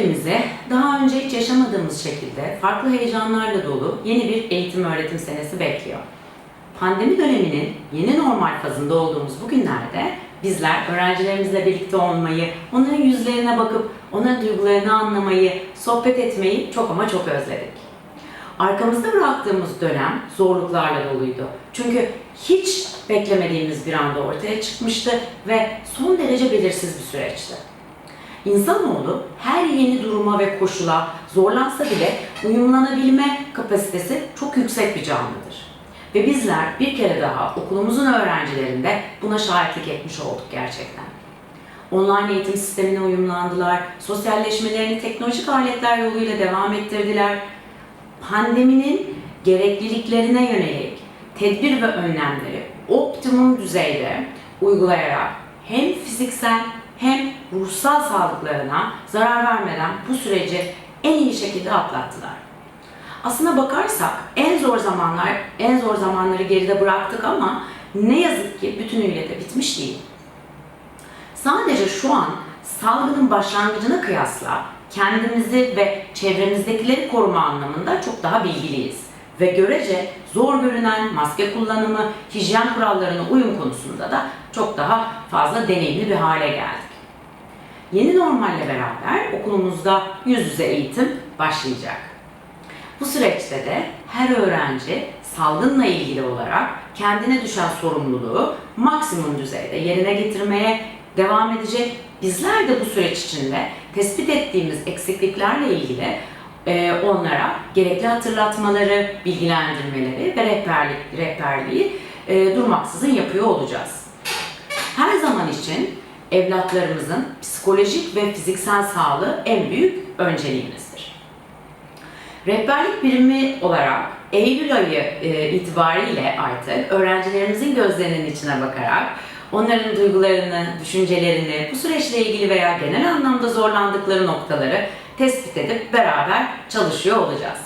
ülkemize daha önce hiç yaşamadığımız şekilde farklı heyecanlarla dolu yeni bir eğitim öğretim senesi bekliyor. Pandemi döneminin yeni normal fazında olduğumuz bu günlerde bizler öğrencilerimizle birlikte olmayı, onların yüzlerine bakıp onların duygularını anlamayı, sohbet etmeyi çok ama çok özledik. Arkamızda bıraktığımız dönem zorluklarla doluydu. Çünkü hiç beklemediğimiz bir anda ortaya çıkmıştı ve son derece belirsiz bir süreçti. İnsanoğlu her yeni duruma ve koşula zorlansa bile uyumlanabilme kapasitesi çok yüksek bir canlıdır. Ve bizler bir kere daha okulumuzun öğrencilerinde buna şahitlik etmiş olduk gerçekten. Online eğitim sistemine uyumlandılar, sosyalleşmelerini teknolojik aletler yoluyla devam ettirdiler. Pandeminin gerekliliklerine yönelik tedbir ve önlemleri optimum düzeyde uygulayarak hem fiziksel hem ruhsal sağlıklarına zarar vermeden bu süreci en iyi şekilde atlattılar. Aslına bakarsak en zor zamanlar, en zor zamanları geride bıraktık ama ne yazık ki bütünüyle de bitmiş değil. Sadece şu an salgının başlangıcına kıyasla kendimizi ve çevremizdekileri koruma anlamında çok daha bilgiliyiz. Ve görece zor görünen maske kullanımı, hijyen kurallarına uyum konusunda da çok daha fazla deneyimli bir hale geldik. Yeni normalle beraber okulumuzda yüz yüze eğitim başlayacak. Bu süreçte de her öğrenci salgınla ilgili olarak kendine düşen sorumluluğu maksimum düzeyde yerine getirmeye devam edecek. Bizler de bu süreç içinde tespit ettiğimiz eksikliklerle ilgili e, onlara gerekli hatırlatmaları, bilgilendirmeleri ve rehberlik, rehberliği e, durmaksızın yapıyor olacağız. Evlatlarımızın psikolojik ve fiziksel sağlığı en büyük önceliğimizdir. Rehberlik birimi olarak Eylül ayı e, itibariyle artık öğrencilerimizin gözlerinin içine bakarak onların duygularını, düşüncelerini, bu süreçle ilgili veya genel anlamda zorlandıkları noktaları tespit edip beraber çalışıyor olacağız.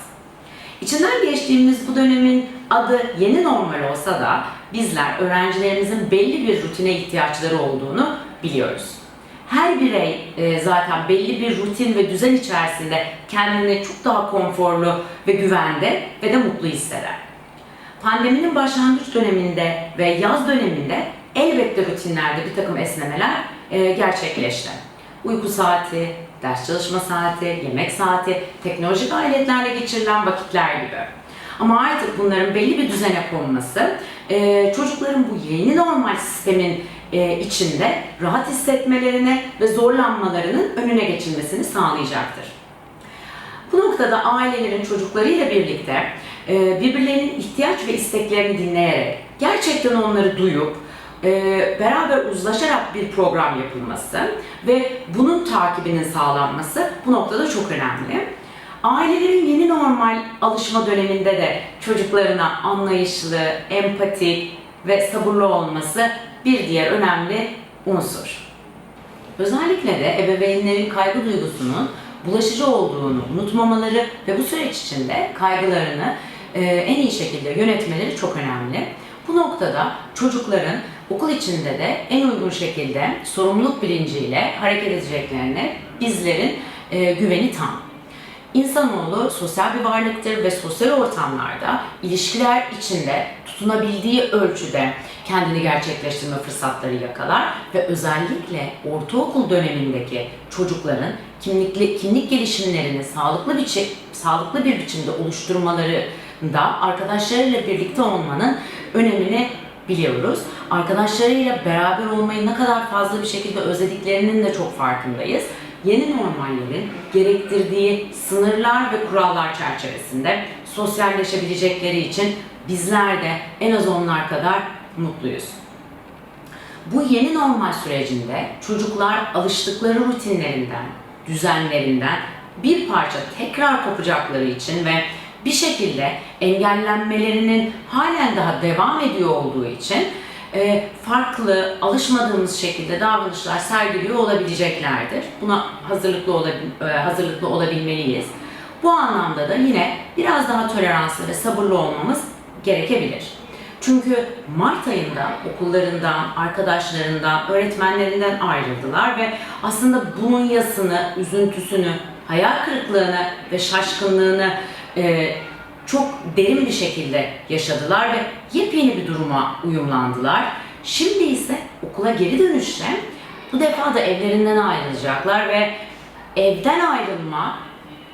İçinden geçtiğimiz bu dönemin adı yeni normal olsa da bizler öğrencilerimizin belli bir rutine ihtiyaçları olduğunu biliyoruz. Her birey e, zaten belli bir rutin ve düzen içerisinde kendini çok daha konforlu ve güvende ve de mutlu hisseder. Pandeminin başlangıç döneminde ve yaz döneminde elbette rutinlerde bir takım esnemeler e, gerçekleşti. Uyku saati, ders çalışma saati, yemek saati, teknolojik aletlerle geçirilen vakitler gibi. Ama artık bunların belli bir düzene konması e, çocukların bu yeni normal sistemin e, içinde rahat hissetmelerine ve zorlanmalarının önüne geçilmesini sağlayacaktır. Bu noktada ailelerin çocuklarıyla birlikte e, birbirlerinin ihtiyaç ve isteklerini dinleyerek, gerçekten onları duyup, e, beraber uzlaşarak bir program yapılması ve bunun takibinin sağlanması bu noktada çok önemli. Ailelerin yeni normal alışma döneminde de çocuklarına anlayışlı, empatik ve sabırlı olması bir diğer önemli unsur. Özellikle de ebeveynlerin kaygı duygusunun bulaşıcı olduğunu unutmamaları ve bu süreç içinde kaygılarını e, en iyi şekilde yönetmeleri çok önemli. Bu noktada çocukların okul içinde de en uygun şekilde sorumluluk bilinciyle hareket edeceklerine bizlerin e, güveni tam. İnsanoğlu sosyal bir varlıktır ve sosyal ortamlarda ilişkiler içinde tutunabildiği ölçüde kendini gerçekleştirme fırsatları yakalar ve özellikle ortaokul dönemindeki çocukların kimlikli kimlik gelişimlerini sağlıklı bir sağlıklı bir biçimde oluşturmalarında arkadaşlarıyla birlikte olmanın önemini biliyoruz. Arkadaşlarıyla beraber olmayı ne kadar fazla bir şekilde özlediklerinin de çok farkındayız. Yeni normallerin gerektirdiği sınırlar ve kurallar çerçevesinde sosyalleşebilecekleri için bizler de en az onlar kadar mutluyuz. Bu yeni normal sürecinde çocuklar alıştıkları rutinlerinden, düzenlerinden bir parça tekrar kopacakları için ve bir şekilde engellenmelerinin halen daha devam ediyor olduğu için e, farklı, alışmadığımız şekilde davranışlar sergiliyor olabileceklerdir. Buna hazırlıklı, olabil, e, hazırlıklı olabilmeliyiz. Bu anlamda da yine biraz daha toleranslı ve sabırlı olmamız gerekebilir. Çünkü Mart ayında okullarından, arkadaşlarından, öğretmenlerinden ayrıldılar ve aslında bunun yasını, üzüntüsünü hayal kırıklığını ve şaşkınlığını e, çok derin bir şekilde yaşadılar ve yepyeni bir duruma uyumlandılar. Şimdi ise okula geri dönüşte bu defa da evlerinden ayrılacaklar ve evden ayrılma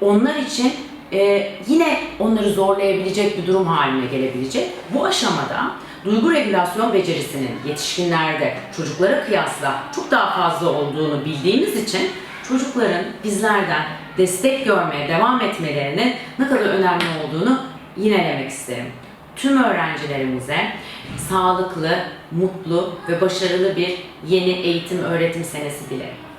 onlar için e, yine onları zorlayabilecek bir durum haline gelebilecek. Bu aşamada duygu regülasyon becerisinin yetişkinlerde çocuklara kıyasla çok daha fazla olduğunu bildiğimiz için çocukların bizlerden destek görmeye devam etmelerinin ne kadar önemli olduğunu yinelemek isterim. Tüm öğrencilerimize sağlıklı, mutlu ve başarılı bir yeni eğitim öğretim senesi dilerim.